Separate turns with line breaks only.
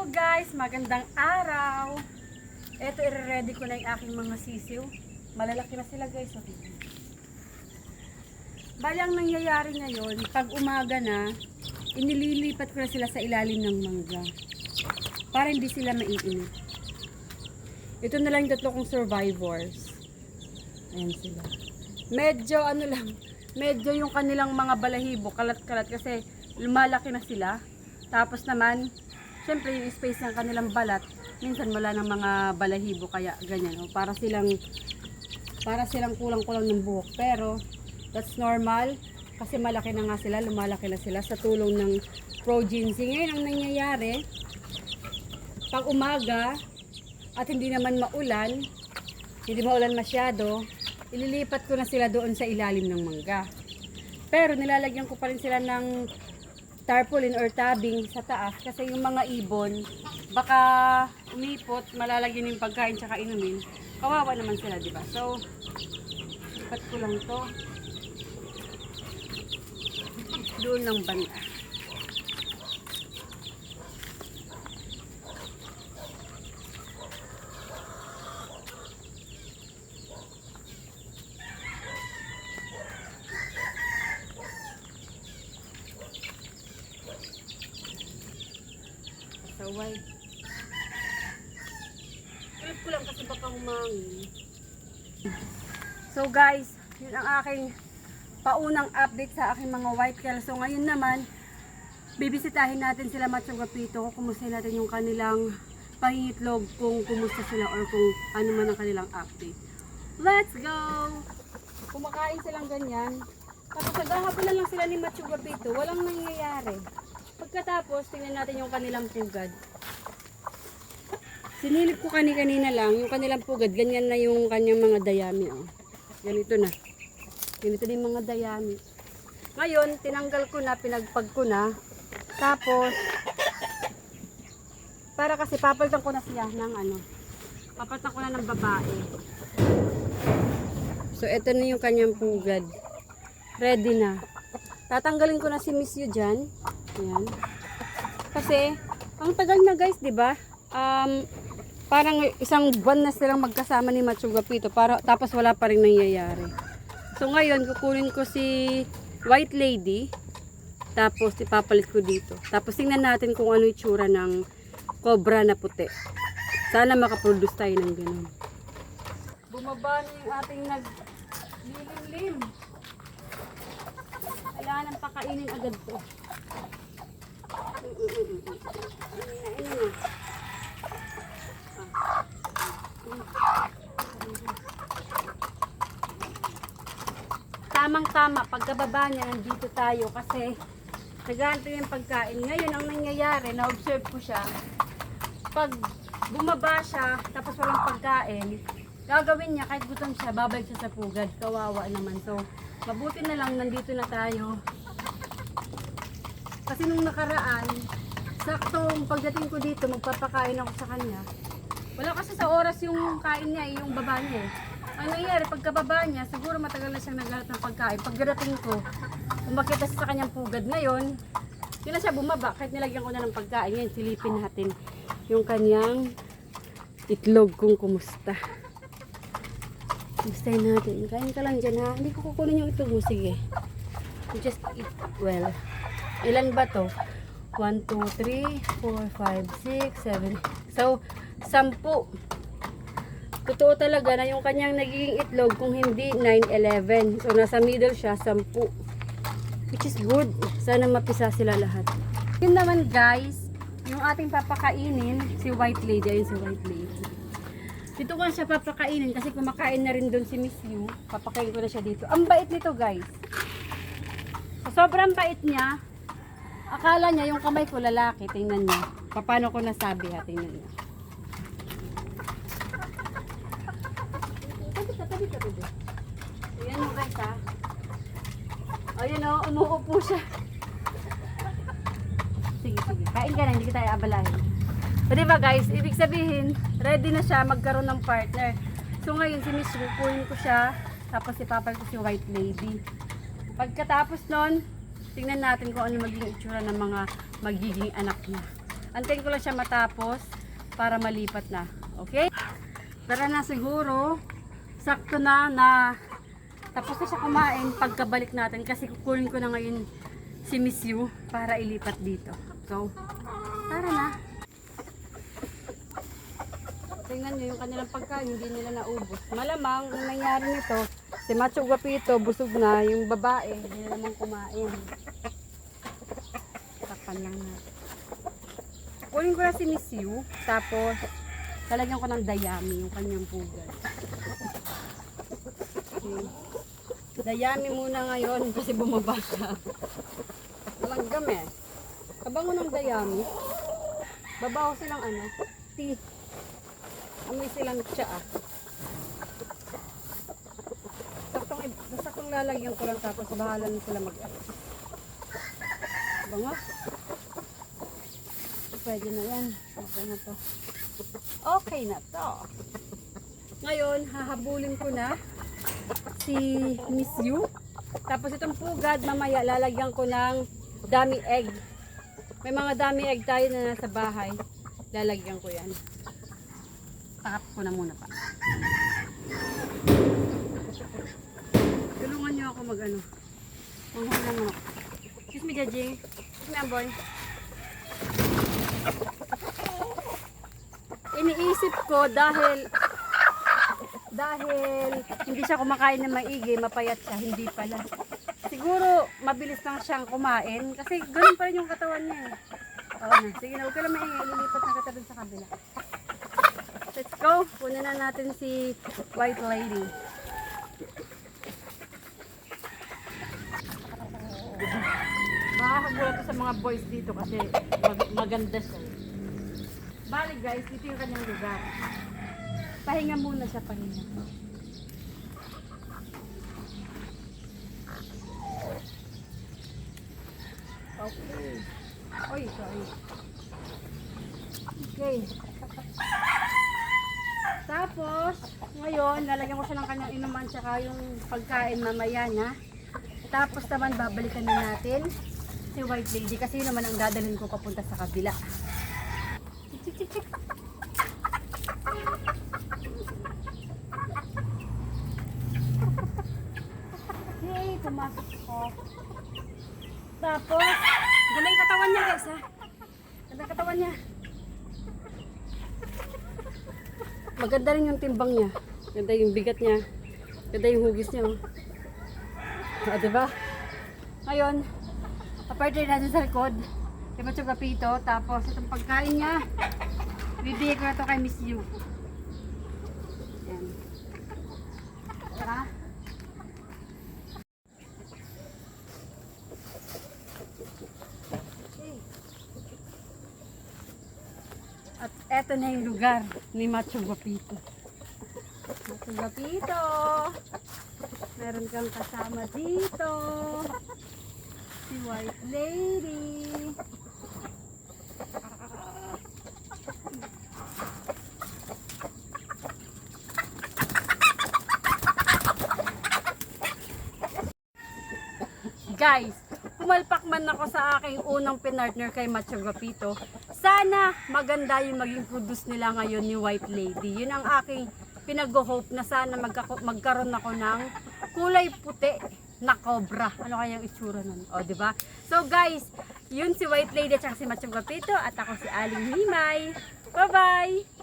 Hello guys! Magandang araw! Ito, i-ready ko na yung aking mga sisiw. Malalaki na sila guys. Okay. Bali, ang nangyayari ngayon, pag umaga na, inililipat ko na sila sa ilalim ng mangga. Para hindi sila maiinit. Ito na lang yung tatlo kong survivors. Ayan sila. Medyo ano lang, medyo yung kanilang mga balahibo, kalat-kalat kasi lumalaki na sila. Tapos naman, syempre yung space ng kanilang balat, minsan wala ng mga balahibo kaya ganyan. O, para silang para silang kulang-kulang ng buhok. Pero that's normal kasi malaki na nga sila, lumalaki na sila sa tulong ng progency. Ngayon ang nangyayari, pag umaga at hindi naman maulan, hindi maulan masyado, ililipat ko na sila doon sa ilalim ng mangga. Pero nilalagyan ko pa rin sila ng tarpaulin or tabing sa taas kasi yung mga ibon baka umipot, malalagyan yung pagkain tsaka inumin. Kawawa naman sila, di ba? So, lipat ko lang to. Doon lang banda. Saway. Ulit ko lang kasi baka humangin. So guys, yun ang aking paunang update sa aking mga white tail. So ngayon naman, bibisitahin natin sila Macho Gapito. Kumustahin natin yung kanilang pangitlog kung kumusta sila or kung ano man ang kanilang update. Let's go! Kumakain silang ganyan. Tapos naghahaponan lang sila ni Macho Gapito. Walang nangyayari. Pagkatapos, tingnan natin yung kanilang pugad. Sinilip ko kani-kanina lang, yung kanilang pugad, ganyan na yung kanyang mga dayami. Oh. Ganito na. Ganito din mga dayami. Ngayon, tinanggal ko na, pinagpag ko na. Tapos, para kasi papalitan ko na siya ng ano, papalitan ko na ng babae. So, ito na yung kanyang pugad. Ready na. Tatanggalin ko na si Miss Yu dyan. Ayan. Kasi, ang tagal na guys, di ba? Um, parang isang buwan na silang magkasama ni Machuga Pito. Para, tapos wala pa rin nangyayari. So ngayon, kukunin ko si White Lady. Tapos ipapalit ko dito. Tapos tingnan natin kung ano itsura ng cobra na puti. Sana makaproduce tayo ng ganun. Bumaba na yung ating naglilimlim. Kailangan pakainin agad to. Tamang-tama, pagkababa niya, nandito tayo kasi naghahanto yung pagkain. Ngayon, ang nangyayari, na-observe ko siya, pag bumaba siya, tapos walang pagkain, gagawin niya, kahit gutom siya, babalik siya sa pugad. Kawawa naman. So, mabuti na lang, nandito na tayo. Kasi nung nakaraan, saktong pagdating ko dito, magpapakain ako sa kanya. Wala kasi sa oras yung kain niya, eh, yung baba niya eh. Ang nangyayari, pagkababa niya, siguro matagal na siyang naghahanap ng pagkain. Pagdating ko, umakita siya sa kanyang pugad ngayon, yun na siya bumaba, kahit nilagyan ko na ng pagkain. Ngayon, silipin natin yung kanyang itlog kung kumusta. Kumustahin natin. Kain ka lang dyan ha. Hindi ko kukunin yung itlog mo. Sige. You just eat well. Ilan ba to? 1, 2, 3, 4, 5, 6, 7. So, 10. Totoo talaga na yung kanyang nagiging itlog kung hindi 9, 11. So, nasa middle siya, 10. Which is good. Sana mapisa sila lahat. Yun naman guys, yung ating papakainin, si White Lady. Ayun si White Lady. Dito ko na siya papakainin kasi kumakain na rin doon si Miss Yu. Papakain ko na siya dito. Ang bait nito guys. So, sobrang bait niya. Akala niya yung kamay ko lalaki. Tingnan niyo. Paano ko nasabi ha? Tingnan niyo. Tabi ka, tabi ka, tabi. Ayan mo guys ha. Ayan o, umuupo siya. Sige, sige. Kain ka na, hindi kita abalahin. So, di ba guys, ibig sabihin, ready na siya magkaroon ng partner. So ngayon, si Miss Ru, kunin ko siya, tapos ipapal ko si White Lady. Pagkatapos nun, tingnan natin kung ano magiging itsura ng mga magiging anak niya. Antayin ko lang siya matapos para malipat na. Okay? Tara na siguro. Sakto na na tapos na siya kumain pagkabalik natin kasi kukunin ko na ngayon si Miss Yu para ilipat dito. So, tara na. Tingnan nyo yung kanilang pagkain, hindi nila naubos. Malamang, ang nangyari nito, si Macho Guapito, busog na, yung babae, hindi na naman kumain. Tapan lang na. Kunin ko na si Miss Yu, tapos, talagyan ko ng dayami, yung kanyang pugal. Okay. Dayami muna ngayon kasi bumaba siya. Malanggam eh. Kabango ng dayami. Babaw silang ano, tea. Amoy silang tsaa. Saktong, saktong lalagyan ko lang tapos bahala na sila mag Bango. Pwede na yan. Okay na to. Okay na to. Ngayon, hahabulin ko na si Miss Yu. Tapos itong pugad, mamaya lalagyan ko ng dummy egg. May mga dummy egg tayo na nasa bahay. Lalagyan ko yan. Takap ko na muna pa. Tulungan niyo ako mag ano. Manghula mo. Excuse me, Jajing. Excuse me, Amboy. Iniisip ko dahil dahil hindi siya kumakain ng maigi, mapayat siya, hindi pala. Siguro mabilis lang siyang kumain kasi ganun pa rin yung katawan niya. eh. Oo na, sige na, huwag ka lang maingay, lilipat na kita sa kabila. Let's go, kunin na natin si White Lady. Makakagulat ko sa mga boys dito kasi mag- maganda siya. Bali guys, dito yung kanyang lugar. Pahinga muna siya, pahinga. Okay. Oy, sorry. Okay. Tapos, ngayon, lalagyan ko siya ng kanyang inuman tsaka yung pagkain mamaya na. Tapos naman, babalikan na natin si White Lady kasi yun naman ang dadalhin ko papunta sa kabila. Yay, pumasok ko. Tapos, ganda yung katawan niya guys ha. Ganda katawan niya. Maganda rin yung timbang niya. Ganda yung bigat niya. Ganda yung hugis niya. Oh. Ah, diba? Ngayon, aparte natin sa likod, diba kapito, tapos itong pagkain niya, bibigay ko na to kay Miss Yu. Yan. At eto na yung lugar ni Macho Guapito. Macho Guapito! Meron kang kasama dito. Si White Lady. Guys, pumalpak man ako sa aking unang pinartner kay Macho Guapito. Sana maganda yung maging produce nila ngayon ni White Lady. Yun ang aking pinag-hope na sana magkaroon ako ng kulay puti na cobra. Ano kaya yung itsura nun? O, di ba? So guys, yun si White Lady at si Macho Guapito at ako si Aling Himay. Bye-bye!